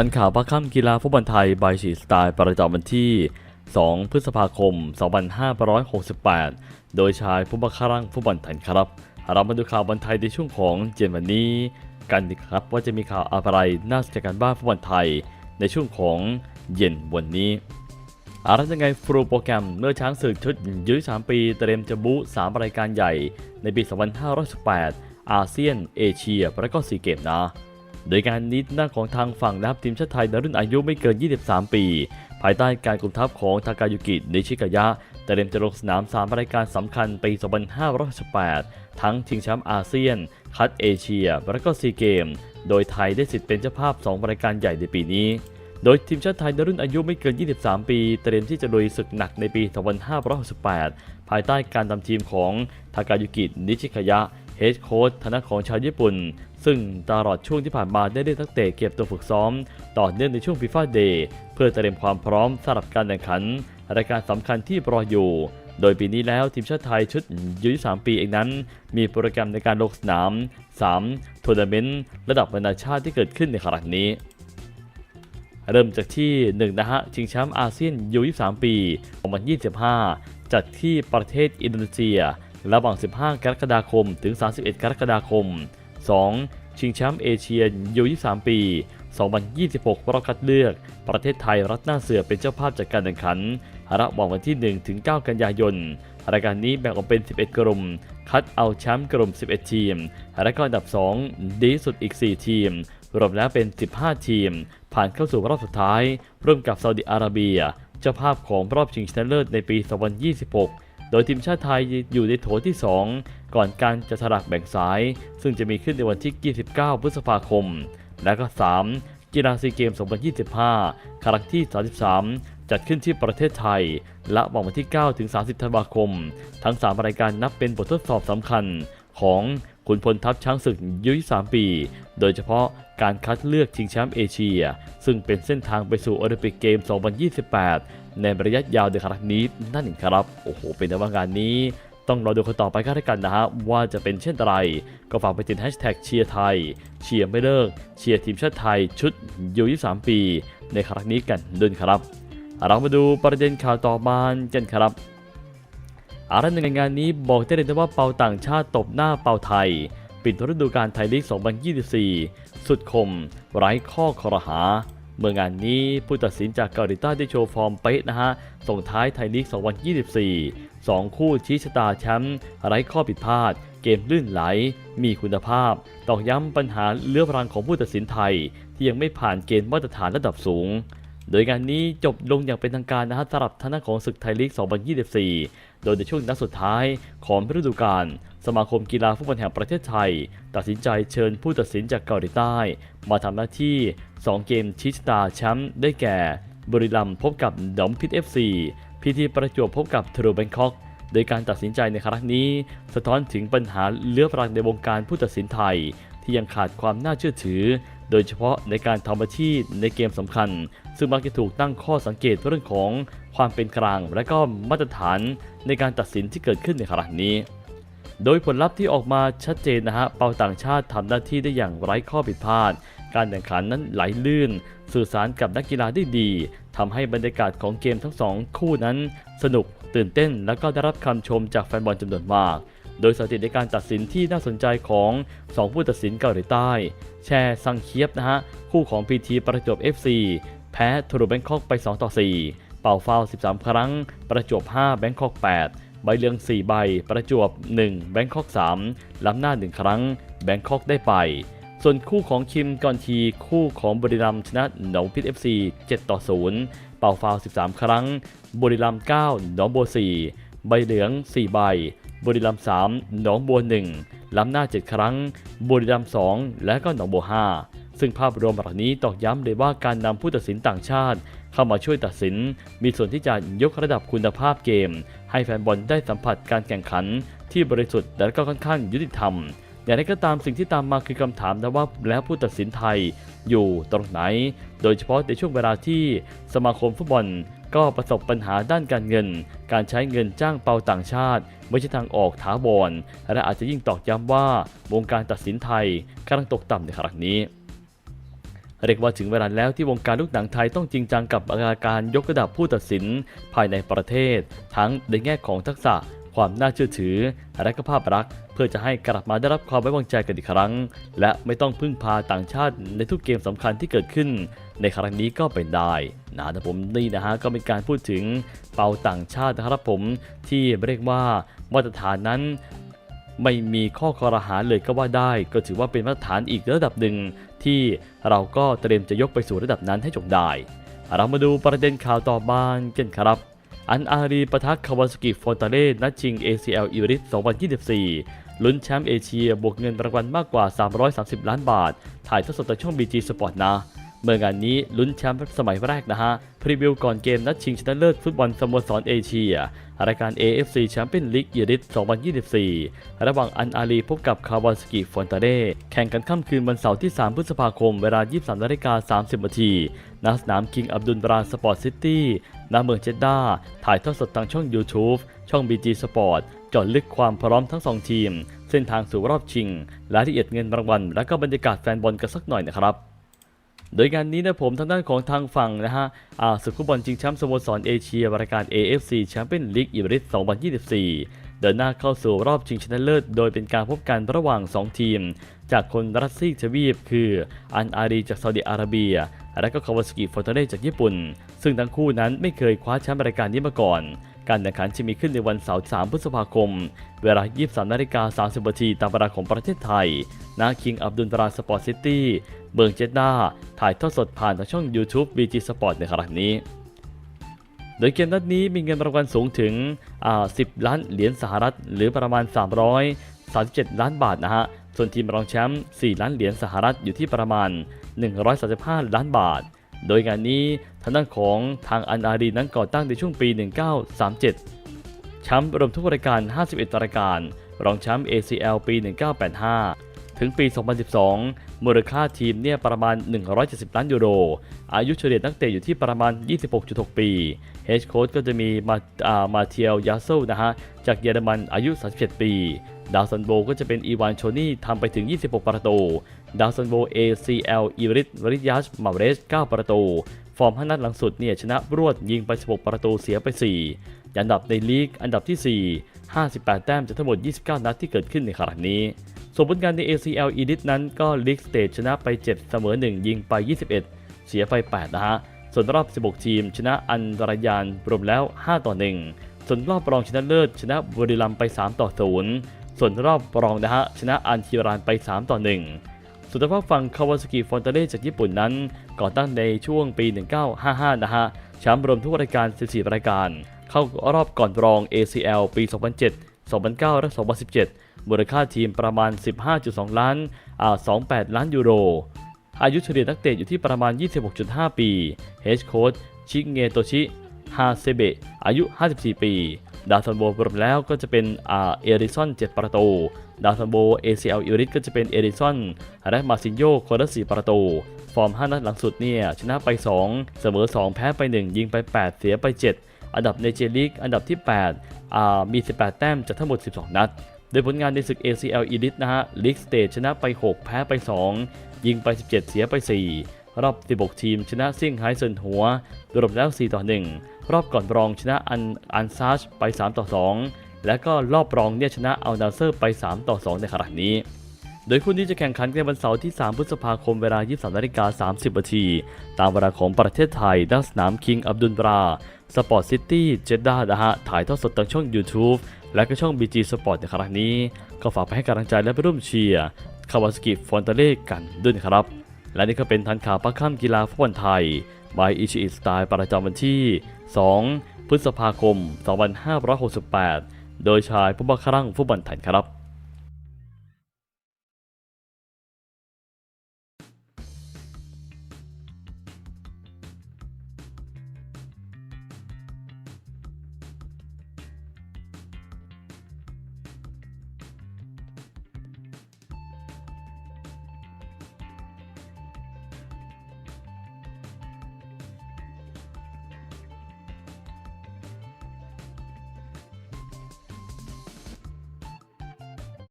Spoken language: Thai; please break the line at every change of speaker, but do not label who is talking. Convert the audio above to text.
ทันข่าวพักค่ำกีฬาฟุตบอลไทยบายชีสไตล์ประจำวันที่ 2 พฤษภาคม 2568 โดยชายผู้บังคับรังฟุตบอลไทยครับ เรามาดูข่าวบอลไทยในช่วงของเจนวันนี้ กันดีครับว่าจะมีข่าวอะไรน่าสนใจกันบ้างฟุตบอลไทย ในช่วงของเย็นวันนี้อะไรยังไงฟรูโปรแกรมเมื่อช้างศึกชุดยื้อ3 ปีเตรียมจะบู3รายการใหญ่ ในปี 2518 อาเซียน เอเชียและก็ซีเกมนะ โดยการนี้หน้าของทางฝั่งนักทีมชาติไทยในรุ่นอายุไม่เกิน 23 ปี ภายใต้การกุมทัพของทากายุกินิชิกายะเตรียมจะลงสนาม 3 รายการสำคัญปี 2518 ทั้งชิงแชมป์อาเซียน คัดเอเชีย และก็ซีเกม โดยไทยได้สิทธิ์เป็นเจ้าภาพ 2 รายการใหญ่ในปีนี้ โดยทีมชาติไทยในรุ่นอายุไม่เกิน 23 ปี เตรียมที่จะลุยศึกหนักในปี 2568 ภายใต้การนำทีมของทากายุกินิชิกายะ เฮดโค้ชทางด้านของชาวญี่ปุ่น ซึ่งตลอดช่วงที่ผ่านมาได้เรียกนักเตะเก็บตัวฝึกซ้อม ต่อเนื่องในช่วงฟีฟ่าเดย์เพื่อเตรียมความพร้อมสำหรับการแข่งขันรายการสำคัญที่รออยู่ โดยปีนี้แล้วทีมชาติไทยชุดยุ23ปีเองนั้น มีโปรแกรมในการลงสนาม 3ทัวร์นาเมนต์ระดับนานาชาติที่เกิดขึ้นในครั้งนี้เริ่มจากที่ 1 นะฮะ ชิงแชมป์อาเซียนยู23 ปี 2025 จัดที่ประเทศอินโดนีเซีย ระหว่าง 15 กรกฎาคม ถึง 31 กรกฎาคม 2. ชิงแชมป์เอเชียยู23 ปี 2026 รอบคัดเลือก ประเทศไทยรัฐหน้าเสือเป็นเจ้าภาพจัดการแข่งขัน ระหว่างวันที่ 1 ถึง 9 กันยายน รายการนี้แบ่งออกเป็น 11 กลุ่ม คัดเอาแชมป์กลุ่ม 11 ทีม และก็อันดับ 2 ดีสุดอีก 4 ทีม รวมแล้วเป็น 15 ทีม ผ่านเข้าสู่รอบสุดท้าย ร่วมกับซาอุดิอาระเบีย เจ้าภาพของรอบชิงชนะเลิศในปี 2026 โดยทีมชาติไทยอยู่ในโถที่ 2 ก่อนการจะสลักแบ่งสาย ซึ่งจะมีขึ้นในวันที่ 29 พฤษภาคม และก็ 3. กีฬาซีเกม 2025 ครั้งที่ 33 จัดขึ้นที่ประเทศไทย และหวังวันที่ 9 ถึง 30 ธันวาคม ทั้ง 3 รายการนับเป็นบททดสอบสำคัญของ ขุนพลทัพช้างศึกยุย3 ปี โดยเฉพาะการคัดเลือกชิงแชมป์เอเชีย ซึ่งเป็นเส้นทางไปสู่โอลิมปิกเกม 2028 ในระยะยาวในครั้งนี้นั่นเองครับ โอ้โห เป็นแต่ว่างานนี้ต้องรอดูกันต่อไปกันแล้วกันนะฮะว่าจะเป็นเช่นไร ก็ฝากไปติดแฮชแท็กเชียร์ไทย เชียร์ไม่เลิก เชียร์ทีมชาติไทยชุดยู23 ปี ในครั้งนี้กันด้วยครับ เรามาดูประเด็นข่าวต่อมากันครับ อารันในงานนี้บอกได้เลยนะว่าเปาต่างชาติตบหน้าเปาไทย ปิดฤดูกาลไทยลีก 2024 สุดคม ไร้ข้อคอรหา เมื่องานนี้ผู้ตัดสินจากเกาหลีใต้ได้โชว์ฟอร์มเป๊ะนะฮะ ส่งท้ายไทยลีก 2024 2 คู่ชี้ชะตาแชมป์ไร้ข้อผิดพลาด เกมลื่นไหล มีคุณภาพ ตอกย้ำปัญหาเลื้อรังของผู้ตัดสินไทย ที่ยังไม่ผ่านเกณฑ์มาตรฐานระดับสูง โดยงานนี้จบลงอย่างเป็นทางการนะฮะสำหรับทางด้านของศึกไทยลีก 2024 โดยในช่วงนัดสุดท้ายของฤดูกาลสมาคมกีฬาฟุตบอลแห่งประเทศไทย ตัดสินใจเชิญผู้ตัดสินจากเกาหลีใต้ มาทำหน้าที่ 2 เกมชี้ชะตาแชมป์ได้แก่ บุรีรัมย์พบกับดอมพิทเอฟซีพีทีประจวบพบกับทรูแบงคอกโดยการตัดสินใจในครั้งนี้ สะท้อนถึงปัญหาเลื้อรังในวงการผู้ตัดสินไทย ที่ยังขาดความน่าเชื่อถือ โดยเฉพาะในการทำอาชีพในเกมสำคัญ ซึ่งมักจะถูกตั้งข้อสังเกตเรื่องของความเป็นกลาง และก็มาตรฐานในการตัดสินที่เกิดขึ้นในครั้งนี้ โดยผลลัพธ์ที่ออกมาชัดเจนนะฮะเปาต่างชาติทำหน้าที่ได้อย่างไร้ข้อผิดพลาด การแข่งขันนั้นไหลลื่น สื่อสารกับนักกีฬาได้ดีทำให้บรรยากาศของเกมทั้งสองคู่นั้น สนุกตื่นเต้น และก็ได้รับคำชมจากแฟนบอลจำนวนมาก โดยสถิติในการตัดสินที่น่าสนใจของ 2 ผู้ตัดสินเกาหลีใต้ แชร์ซังเคียบนะฮะ คู่ของ PT ประจวบ FC แพ้ทรูแบงคอกไป 2 ต่อ 4 เป่าฟาว 13 ครั้ง ประจวบ 5 แบงคอก 8 ใบเหลือง 4 ใบ ประจวบ 1 แบงคอก 3 ล้ำหน้า 1 ครั้ง แบงคอกได้ไป ส่วนคู่ของคิมกอนที คู่ของบุรีรัมย์ชนะหนองพิษ FC 7 ต่อ 0 เป่าฟาว 13 ครั้ง บุรีรัมย์ 9 หนองบัว4ใบเหลือง 4 ใบ บุรีรัมย์3หนองบัว1ล้ำหน้า 7 ครั้ง บุรีรัมย์2และก็หนองบัว5ซึ่งภาพรวมแบบนี้ตอกย้ำเลยว่าการนำผู้ตัดสินต่างชาติ เข้ามาช่วยตัดสิน มีส่วนที่จะยกระดับคุณภาพเกม ให้แฟนบอลได้สัมผัสการแข่งขัน ที่บริสุทธิ์และก็ค่อนข้างยุติธรรมอย่างไรก็ตามสิ่งที่ตามมาคือคำถามนะว่าแล้วผู้ตัดสินไทยอยู่ตรงไหน โดยเฉพาะในช่วงเวลาที่สมาคมฟุตบอล ก็ประสบปัญหาด้านการเงิน การใช้เงินจ้างเปาต่างชาติ ไม่ใช่ทางออกถาวรและอาจจะยิ่งตอกย้ำว่าวงการตัดสินไทยกำลังตกต่ำในครั้งนี้เรียกว่าถึงเวลาแล้วที่วงการลูกหนังไทยต้องจริงจังกับอาการยกระดับผู้ตัดสินภายในประเทศ ทั้งในแง่ของทักษะ ความน่าเชื่อถือ และก็ภาพลักษณ์ พื่อจะให้กลับมาได้รับความไว้วางใจกันอีกครั้ง และไม่ต้องพึ่งพาต่างชาติในทุกเกมสำคัญที่เกิดขึ้น ในครั้งนี้ก็เป็นได้นะนะผมนี่นะฮะก็เป็นการพูดถึงเป่าต่างชาตินะครับผมที่เรียกว่ามาตรฐานนั้นไม่มีข้อคอรหาเลยก็ว่าได้ ก็ถือว่าเป็นมาตรฐานอีกระดับหนึ่ง ที่เราก็เตรียมจะยกไปสู่ระดับนั้นให้จงได้ เรามาดูประเด็นข่าวต่อบ้านกันครับ อันอารีปะทะคาวาสกิฟอนตาเล่นัดชิง ACL อีริส2024 ลุ้นแชมป์เอเชียบวกเงินรางวัลมากกว่า 330 ล้านบาท ถ่ายทอดสดทางช่อง BG Sport นะ เมื่องานนี้ลุ้นแชมป์สมัยแรกนะฮะ พรีวิวก่อนเกมนัดชิงชนะเลิศฟุตบอลสโมสรเอเชีย รายการ AFC แชมเปี้ยนลีกอีริส2024 ระหว่างอันอาลีพบกับคาวาสกิฟอนตาเล่แข่งกันค่ำคืนวันเสาร์ที่ 3 พฤษภาคม เวลา 23นาฬิกา30นาทีณสนามคิงอับดุลราสปอร์ตซิตี้ณเมืองเจดดาถ่ายทอดสดทางช่อง YouTube ช่อง BG Sport จอดลึกความพร้อมทั้งสองทีม เส้นทางสู่รอบชิงรายละเอียดเงินรางวัล และก็บรรยากาศแฟนบอลกันสักหน่อยนะครับ โดยงานนี้นะผมทางด้านของทางฝั่งนะฮะอ่าศึกฟุบอลชิงแชมป์สโมสรเอเชียรายการ AFC แชมเปี้ยนลีกอีริส2024 เดินหน้าเข้าสู่รอบชิงชนะเลิศ โดยเป็นการพบกันระหว่าง 2 ทีม จากคนรัสซีกทวีปคืออันอารีจากซาอุดิอาระเบีย และก็คาวาสกิฟอร์ตเล่จากญี่ปุ่น ซึ่งทั้งคู่นั้นไม่เคยคว้าแชมป์รายการนี้มาก่อน การแข่งขันจะมีขึ้นในวันเสาร์3พฤษภาคม เวลา 23นาฬิกา30นาทีตามเวลาของประเทศไทยณคิงอับดุลตราสปอร์ตซิตี้เมืองเจดดาถ่ายทอดสดผ่านทางช่อง YouTube BG Sport ในครั้งนี้ โดยเกมนัดนี้มีเงินรางวัลสูงถึง 10 ล้านเหรียญสหรัฐ หรือประมาณ 337 ล้านบาทนะฮะ ส่วนทีมรองแชมป์ 4 ล้านเหรียญสหรัฐอยู่ที่ประมาณ 135 ล้านบาท โดยงานนี้ทางด้านของทางอันอารีนั้นก่อตั้งในช่วงปี 1937แชมป์รวมทุกรายการ 51 รายการ รองแชมป์ ACL ปี 1985 ถึงปี 2012 มูลค่าทีมเนี่ยประมาณ 170 ล้านยูโร อายุเฉลี่ยนักเตะอยู่ที่ประมาณ 26.6 ปีเฮดโค้ชก็จะมีมาอ่ามาเทียลยาโซนะฮะ จากเยอรมันอายุ 37 ปี ดาวซันโบก็จะเป็นอีวานโชนี่ทำไปถึง 26 ประตู ดาวซันโบ ACL อีริสวริยัชมาเรส 9 ประตู ฟอร์ม5นัดหลังสุดเนี่ยชนะรวดยิงไป 16 ประตูเสียไป 4 อันดับในลีกอันดับที่ 4 58 แต้มจากทั้งหมด 29 นัดที่เกิดขึ้นในครั้งนี้ส่วนผลงานใน ACL e d i t นั้นก็ลีกสเตจชนะไป 7 เสมอ 1 ยิงไป 21 เสียไป 8 นะฮะ ส่วนรอบ 16 ทีม ชนะอันดรายานรวมแล้ว 5 ต่อ 1 ส่วนรอบรองชนะเลิศชนะบุรีรัมย์ไป 3 ต่อ 0 ส่วนรอบรองนะฮะชนะอันทิรานไป 3 ต่อ 1ส่วนทางฝั่งคาวาสกิฟอนเตเล่จากญี่ปุ่นนั้น ก่อตั้งในช่วงปี 1955 นะฮะแชมป์รวมทุกรายการ 14 รายการ เข้ารอบก่อนรอง ACL ปี 2007 2009 และ 2017 มูลค่าทีมประมาณ 15.2 ล้านอ่า28 ล้านยูโร อายุเฉลี่ยนักเตะอยู่ที่ประมาณ 26.5 ปี เฮดโค้ชชิเงโตชิ ฮาเซเบะ อายุ 54 ปี ดาวซันโบรวมแล้วก็จะเป็นอ่าเอริซอน7 ประตู ดาวซันโบ ACL อิริสก็จะเป็นเอริซอนและมาซินโยคนละ4ประตู ฟอร์ม 5 นัดหลังสุดเนี่ยชนะไป 2 เสมอ 2 แพ้ไป 1 ยิงไป 8 เสียไป 7 อันดับในเจลีกอันดับที่ 8อ่ามี 18 แต้มจากทั้งหมด 12 นัด โดยผลงานในศึก ACL Elite นะฮะลีกสเตจชนะไป 6 แพ้ไป 2 ยิงไป 17 เสียไป 4 รอบ 16 ทีมชนะเซี่ยงไฮ้เซินหัวรวมแล้ว 4 ต่อ 1 รอบก่อนรองชนะอันอันซาชไป 3 ต่อ 2 และก็รอบรองเนี่ยชนะอัลนาเซอร์ไป 3 ต่อ 2 ในขณะนี้ โดยคู่นี้จะแข่งขันกันวันเสาร์ที่ 3 พฤษภาคมเวลา 23นาฬิกา30นาทีตามเวลาของประเทศไทยณสนามคิงอับดุลราสปอร์ตซิตี้เจดดานะฮะถ่ายทอดสดทางช่อง YouTube และก็ช่อง BG Sport ในครั้งนี้ ก็ฝากไปให้กำลังใจและไปร่วมเชียร์คาวาสกิฟอนตาเล่กันด้วยนะครับ และนี่ก็เป็นทันข่าวพักค่ำกีฬาฟุตบอลไทย by อิชิอิสไตล์ประจำวันที่ 2 พฤษภาคม 2568 โดยชายผู้บังคับฟุตบอลไทยครับ